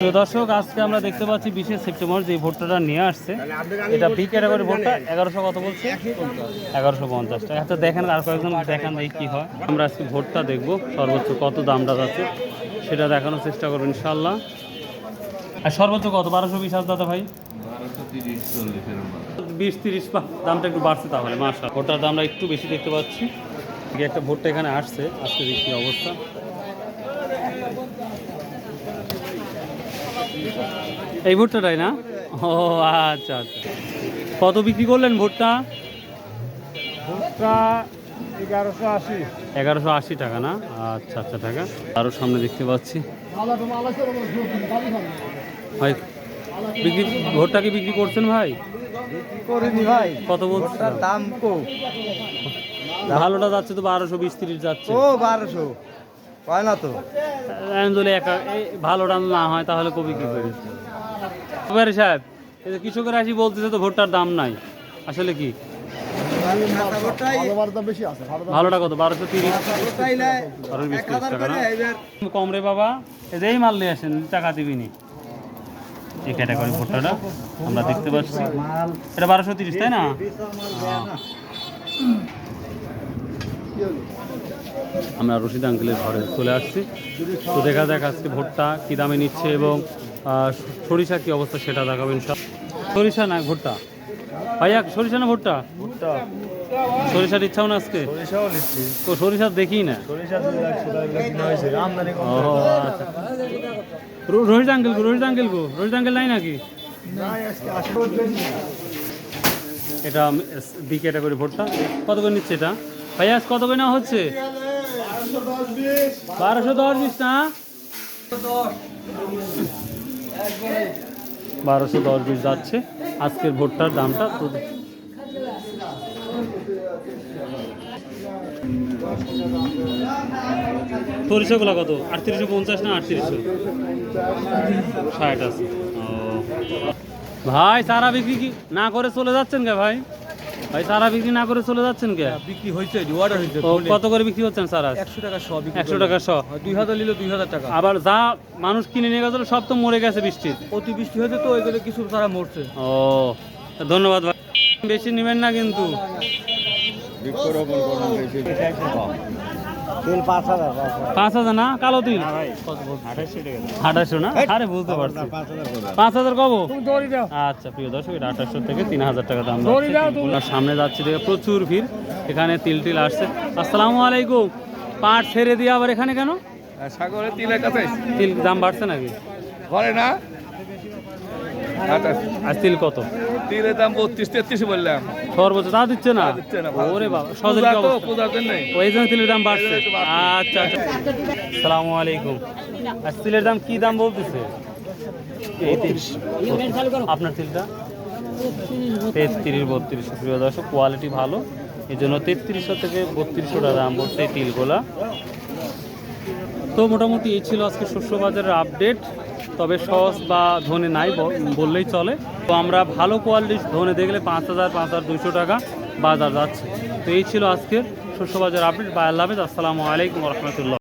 দর্শক, আজকে আমরা দেখতে পাচ্ছি বিশে সেপ্টেম্বর যে ভোটটা নিয়ে আসছে। এটা বি ক্যাটাগরি ভোটটা, এগারোশো কত বলছে? এগারোশো পঞ্চাশ টাকা। আচ্ছা দেখেন আর কয়েকজন দেখেন দেখি কী হয়। আমরা আজকে ভোটটা দেখব, সর্বোচ্চ কত দামটা যাচ্ছে, সেটা দেখানোর চেষ্টা করব ইনশাল্লাহ আর সর্বোচ্চ কত? বারোশো বিশ দাদা ভাই? বিশ তিরিশ দামটা একটু বাড়ছে তাহলে মাসা ভোটটার দামটা একটু বেশি দেখতে পাচ্ছি। একটা ভোটটা এখানে আসছে, আজকে দেখি অবস্থা। এই ভুট্টাটাই না? ও আচ্ছা আচ্ছা। কত বিক্রি করলেন ভুট্টা? ভুট্টা এগারোশো আশি। এগারোশো আশি টাকা না? আচ্ছা আচ্ছা টাকা। আরও সামনে দেখতে পাচ্ছি। ভাই বিক্রি ভোটটা কি বিক্রি করছেন ভাই? করিনি ভাই। কত ভুট্টার দাম কো। ভালোটা যাচ্ছে তো বারোশো বিশ তিরিশ যাচ্ছে। ও বারোশো। হয় না তো? একা এই ভালোটা না হয় তাহলে কবি কি করি? এবারে সাহেব কৃষকের আসি বলতেছে তো ভোটটার দাম নাই। আসলে কি? ভালোটা কত? বারোশো তিরিশ। বারোশো বিশ তিরিশ টাকা না কম রে বাবা, এই যে মাল নিয়ে আসেন, টাকা দিবিনি এই ক্যাটাগরি ভোট্টাটা আমরা দেখতে পাচ্ছি। এটা বারোশো তিরিশ, তাই না? আমরা রশিদ আঙ্কেলের ঘরে চলে আসছি। তো দেখা যাক আজকে ভোটটা কী দামে নিচ্ছে এবং সরিষা কী অবস্থা সেটা দেখাবেন সব সরিষা না ভুট্টা? ভাইয়া সরিষা না ভুট্টা? ভুট্টা। সরিষার ইচ্ছাও না আজকে? সরিষাও নিচ্ছি। তো সরিষা দেখি না? ও আচ্ছা। রোহিত আঙ্কেল গো রোহিত আঙ্কেল গো রোহিত আঙ্কেল নাই নাকি? এটা বি ক্যাটাগরি ভোটটা। কত করে নিচ্ছে এটা? ভাইয়া কত করে নেওয়া হচ্ছে? বারোশো দশ বিশ। না? বারোশো দশ বিশ যাচ্ছে। আজকের ভোটটার দামটা তো কত? আটত্রিশশো পঞ্চাশ না আটত্রিশশো? ষাট আছে। ভাই সারা বিক্রি কি না করে চলে যাচ্ছেন কে ভাই? ভাই সারা বিক্রি না করে চলে যাচ্ছেন কে? বিক্রি হয়েছে অর্ডার হয়েছে কত করে বিক্রি হচ্ছেন সারা একশো টাকা সব একশো টাকা শ। দুই হাজার নিলো দুই হাজার টাকা। আবার যা মানুষ কিনে নিয়ে গেছিল সব তো মরে গেছে বৃষ্টির। অতিবৃষ্টি হয়েছে তো ওইগুলো কিছু তারা মরছে। ও ধন্যবাদ ভাই। বেশি নেবেন না কিন্তু। পাঁচ হাজার না? কালো তিল? আঠাশশো না? আরে বুঝতে পারছি। পাঁচ হাজার কব? আচ্ছা প্রিয় দর্শক এটা আঠাশশো থেকে তিন হাজার টাকা দাম। সামনে যাচ্ছি দেখে প্রচুর ভিড়। এখানে তিল টিল আসছে। আসসালামু আলাইকুম। পাট ছেড়ে দিয়ে আবার এখানে কেন? সাগরে তিলের কাছে। তিল দাম বাড়ছে নাকি? ঘরে না? আর তিল কত? তিলের দাম বত্রিশ তেত্রিশ বললাম। সর্বোচ্চ। তা দিচ্ছে না? ওরে বাবা সহজে ওই জন্য। তিলের দাম বাড়ছে। আচ্ছা আচ্ছা। আলাইকুম। আর তিলের দাম কি দাম বলতেছে? আপনার তিলটা? তেত্রিশ বত্রিশ। প্রিয় দর্শক কোয়ালিটি ভালো। এই জন্য তেত্রিশশো থেকে বত্রিশশো টাকা দাম বলছে এই তিলগুলা। তো মোটামুটি এই ছিল আজকে শস্য বাজারের আপডেট তবে সস বা ধনে নাই বললেই চলে। তো আমরা ভালো কোয়ালিটির ধনে দেখলে পাঁচ হাজার পাঁচ হাজার দুশো টাকা বাজার যাচ্ছে। তো এই ছিল আজকের শস্য বাজার আপডেট বা আল্লাহ আসসালামু আলাইকুম রহমতুল্লাহ।